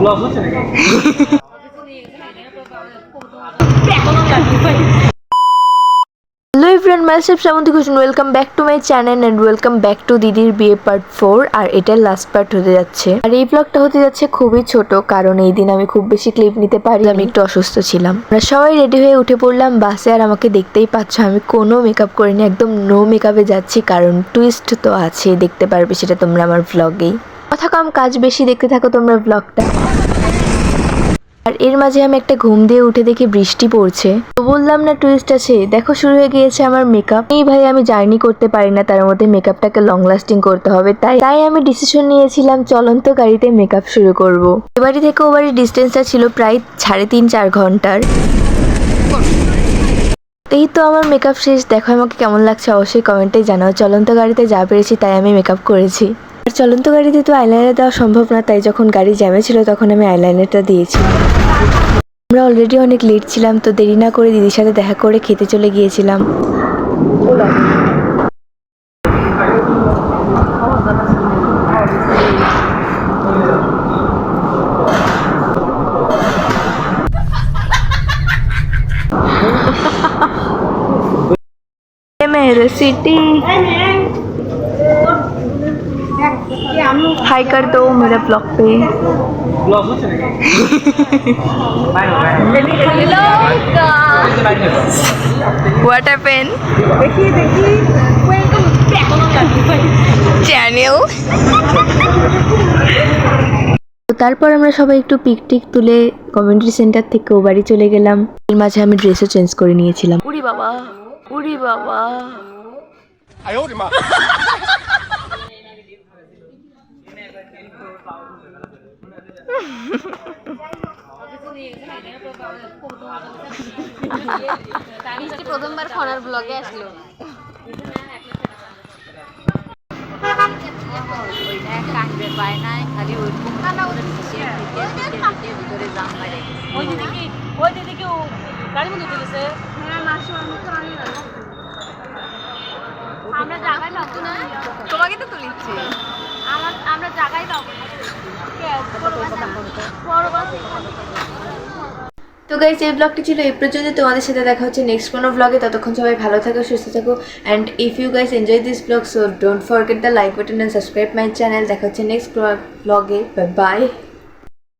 Blog হচ্ছে নাকি? ঘোষণ welcome back to my channel and welcome back to দিদির বিয়ে পার্ট ফোর আর লাস্ট পার্ট হতে যাচ্ছে। আর এই ব্লগটা হতে যাচ্ছে খুবই ছোট, কারণ এই দিন আমি খুব বেশি ক্লিপ নিতে পারি আমি একটু অসুস্থ ছিলাম। আমরা সবাই রেডি হয়ে উঠে পড়লাম বাসে, আর আমাকে দেখতেই পাচ্ছ আমি কোনো মেকআপ করিনি, একদম নো মেকআপে যাচ্ছি, কারণ টুইস্ট তো আছে দেখতে পারবে সেটা তোমরা আমার ভ্লগেই কথা কম, কাজ বেশি, দেখতে থাকো তোমরা ব্লগটা আর এর মাঝে আমি একটা ঘুম দিয়ে উঠে দেখি বৃষ্টি পড়ছে। তো বললাম না টুইস্ট আছে। দেখো, শুরু হয়ে গিয়েছে আমার মেকআপ এই ভাই, আমি জার্নি করতে পারি না, তার মধ্যে মেকআপটাকে লং লাস্টিং করতে হবে। তাই তাই আমি ডিসিশন নিয়েছিলাম চলন্ত গাড়িতে মেকআপ শুরু করব। এ বাড়ি থেকে ও বাড়ির ডিস্টেন্সটা ছিল প্রায় সাড়ে তিন, চার ঘণ্টার। এই তো আমার মেকআপ শেষ। দেখো আমাকে কেমন লাগছে, অবশ্যই কমেন্টে জানাও। চলন্ত গাড়িতে যা পেরেছি, তাই আমি মেকআপ করেছি। আর চলন্ত গাড়িতে তো আইলাইনার দেওয়া সম্ভব না তাই যখন গাড়ি জ্যামে ছিল তখন আমি আইলাইনারটা দিয়েছি। আমরা অলরেডি অনেক লেট ছিলাম তো দেরি না করে দিদির সাথে দেখা করে খেতে চলে গিয়েছিলাম। সিটি हाई कर दो मेरे ब्लॉग पे ব্লগ হচ্ছে নাকি bye bye What happened? Channel তারপর আমরা সবাই একটু পিকটিক তুলে কমিউনিটি সেন্টার থেকে ও বাড়ি চলে গেলাম এর মাঝে আমি ড্রেসও চেঞ্জ করে নিয়েছিলাম উড়ি বাবা উড়ি বাবা মিষ্টি প্রথমবার ফোনার ব্লগে আসলো। পায় নাই খালি ওই ওদের ভিতরে জাম মারে আমরা না তোমাকে তো তুলিচ্ছি। তো গাইজ এই ব্লগটি ছিল এই পর্যন্ত তোমাদের সাথে দেখা হচ্ছে নেক্সট কোনো ব্লগে ততক্ষণ সবাই ভালো থাকো, সুস্থ থাকো। And if you guys enjoy this blog so don't forget the like button and subscribe my channel দেখা হচ্ছে নেক্সট ব্লগে বাই